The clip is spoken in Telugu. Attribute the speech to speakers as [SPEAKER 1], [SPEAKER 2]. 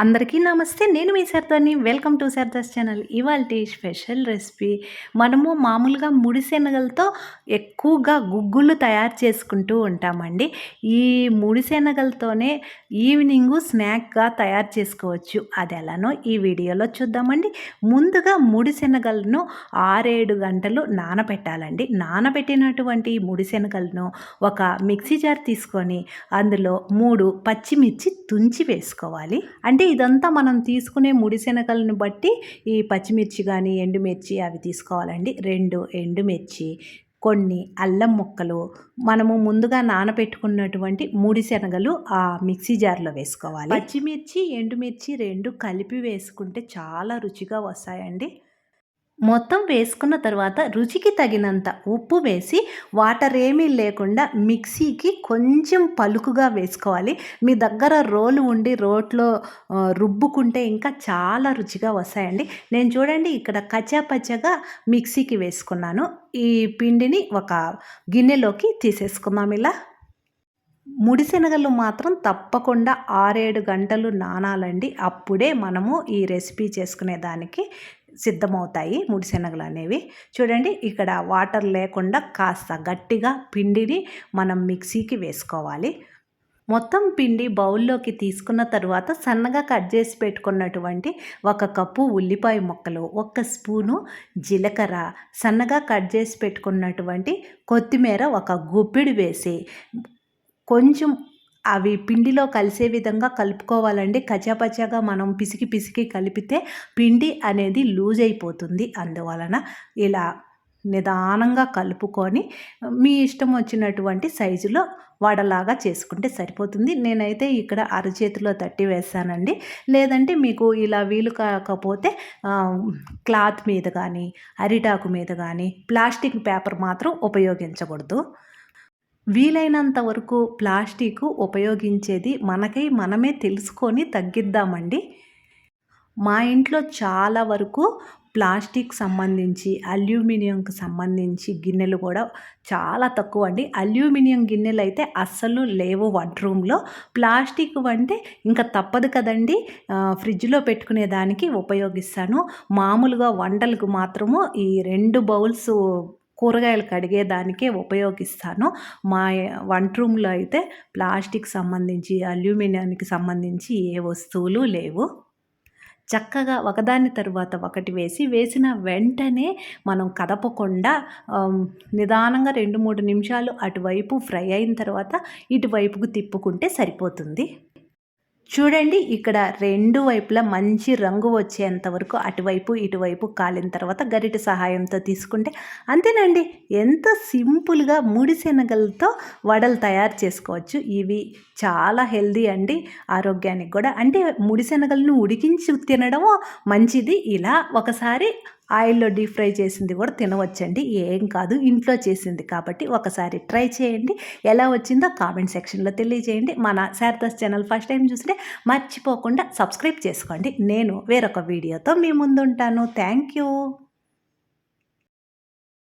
[SPEAKER 1] అందరికీ నమస్తే నేను మీ సర్దాని వెల్కమ్ టు సర్దాస్ ఛానల్. ఇవాళ స్పెషల్ రెసిపీ మనము మామూలుగా ముడిశెనగలతో ఎక్కువగా గుగ్గులు తయారు చేసుకుంటూ ఉంటామండి. ఈ ముడిశెనగలతోనే ఈవినింగ్ స్నాక్గా తయారు చేసుకోవచ్చు. అది ఎలానో ఈ వీడియోలో చూద్దామండి. ముందుగా ముడిశెనగలను ఆరేడు గంటలు నానబెట్టాలండి నానబెట్టినటువంటి ముడిశెనగలను ఒక మిక్సీ జార్ తీసుకొని అందులో మూడు పచ్చిమిర్చి తుంచి వేసుకోవాలి. అంటే ఇదంతా మనం తీసుకునే ముడిశనగలను బట్టి ఈ పచ్చిమిర్చి కానీ ఎండుమిర్చి అవి తీసుకోవాలండి. రెండు ఎండుమిర్చి కొన్ని అల్లం ముక్కలు మనము ముందుగా నానబెట్టుకున్నటువంటి ముడి శనగలు ఆ మిక్సీ జార్లో వేసుకోవాలి. పచ్చిమిర్చి ఎండుమిర్చి రెండు కలిపి వేసుకుంటే చాలా రుచిగా వస్తాయండి. మొత్తం వేసుకున్న తర్వాత రుచికి తగినంత ఉప్పు వేసి వాటర్ ఏమీ లేకుండా మిక్సీకి కొంచెం పలుకుగా వేసుకోవాలి. మీ దగ్గర రోలు ఉండి రోట్లో రుబ్బుకుంటే ఇంకా చాలా రుచిగా వస్తాయండి. నేను చూడండి ఇక్కడ కచ్చాపచ్చగా మిక్సీకి వేసుకున్నాను. ఈ పిండిని ఒక గిన్నెలోకి తీసేసుకుందాం ఇలా. ముడిశనగలు మాత్రం తప్పకుండా ఆరేడు గంటలు నానాలండి. అప్పుడే మనము ఈ రెసిపీ చేసుకునే దానికి సిద్ధమవుతాయి ముడిశనగలు అనేవి. చూడండి ఇక్కడ వాటర్ లేకుండా కాస్త గట్టిగా పిండిని మనం మిక్సీకి వేసుకోవాలి. మొత్తం పిండి బౌల్లోకి తీసుకున్న తర్వాత సన్నగా కట్ చేసి పెట్టుకున్నటువంటి ఒక కప్పు ఉల్లిపాయ ముక్కలు ఒక స్పూను జీలకర్ర సన్నగా కట్ చేసి పెట్టుకున్నటువంటి కొత్తిమీర ఒక గుప్పిడి వేసి కొంచెం అవి పిండిలో కలిసే విధంగా కలుపుకోవాలండి. కచాపచాగా మనం పిసికి పిసికి కలిపితే పిండి అనేది లూజ్ అయిపోతుంది. అందువలన ఇలా నిదానంగా కలుపుకొని మీ ఇష్టం వచ్చినటువంటి సైజులో వడలాగా చేసుకుంటే సరిపోతుంది. నేనైతే ఇక్కడ అరచేతిలో తట్టి వేస్తానండి లేదంటే మీకు ఇలా వీలు కాకపోతే క్లాత్ మీద కానీ అరిటాకు మీద కానీ ప్లాస్టిక్ పేపర్ మాత్రం ఉపయోగించకూడదు. వీలైనంత వరకు ప్లాస్టిక్ ఉపయోగించేది మనకై మనమే తెలుసుకొని తగ్గిద్దామండి. మా ఇంట్లో చాలా వరకు ప్లాస్టిక్ సంబంధించి అల్యూమినియంకి సంబంధించి గిన్నెలు కూడా చాలా తక్కువ అండి అల్యూమినియం గిన్నెలు అయితే అస్సలు లేవు వడ్రూమ్లో. ప్లాస్టిక్ అంటే ఇంకా తప్పదు కదండి. ఫ్రిడ్జ్లో పెట్టుకునే దానికి ఉపయోగిస్తాను. మామూలుగా వంటలకు మాత్రము ఈ రెండు బౌల్స్ కూరగాయలు కడిగేదానికే ఉపయోగిస్తాను. మా వంట రూమ్లో అయితే ప్లాస్టిక్ సంబంధించి అల్యూమినియానికి సంబంధించి ఏ వస్తువులు లేవు. చక్కగా ఒకదాని తరువాత ఒకటి వేసి వేసిన వెంటనే మనం కదపకుండా నిదానంగా రెండు మూడు నిమిషాలు అటువైపు ఫ్రై అయిన తర్వాత ఇటువైపుకు తిప్పుకుంటే సరిపోతుంది. చూడండి ఇక్కడ రెండు వైపులా మంచి రంగు వచ్చేంత వరకు అటువైపు ఇటువైపు కాలిన తర్వాత గరిట సహాయంతో తీసుకుంటే అంతేనండి. ఎంత సింపుల్గా ముడి శనగలతో వడలు తయారు చేసుకోవచ్చు. ఇవి చాలా హెల్దీ అండి ఆరోగ్యానికి కూడా. అంటే ముడి శనగలను ఉడికించి తినడం మంచిది. ఇలా ఒకసారి ఆయిల్లో డీప్ ఫ్రై చేసింది కూడా తినవచ్చండి. ఏం కాదు ఇంట్లో చేసింది కాబట్టి ఒకసారి ట్రై చేయండి. ఎలా వచ్చిందో కామెంట్ సెక్షన్లో తెలియజేయండి. మన శారదాస్ ఛానల్ ఫస్ట్ టైం చూస్తే మర్చిపోకుండా సబ్స్క్రైబ్ చేసుకోండి. నేను వేరొక వీడియోతో మీ ముందుంటాను. Thank you.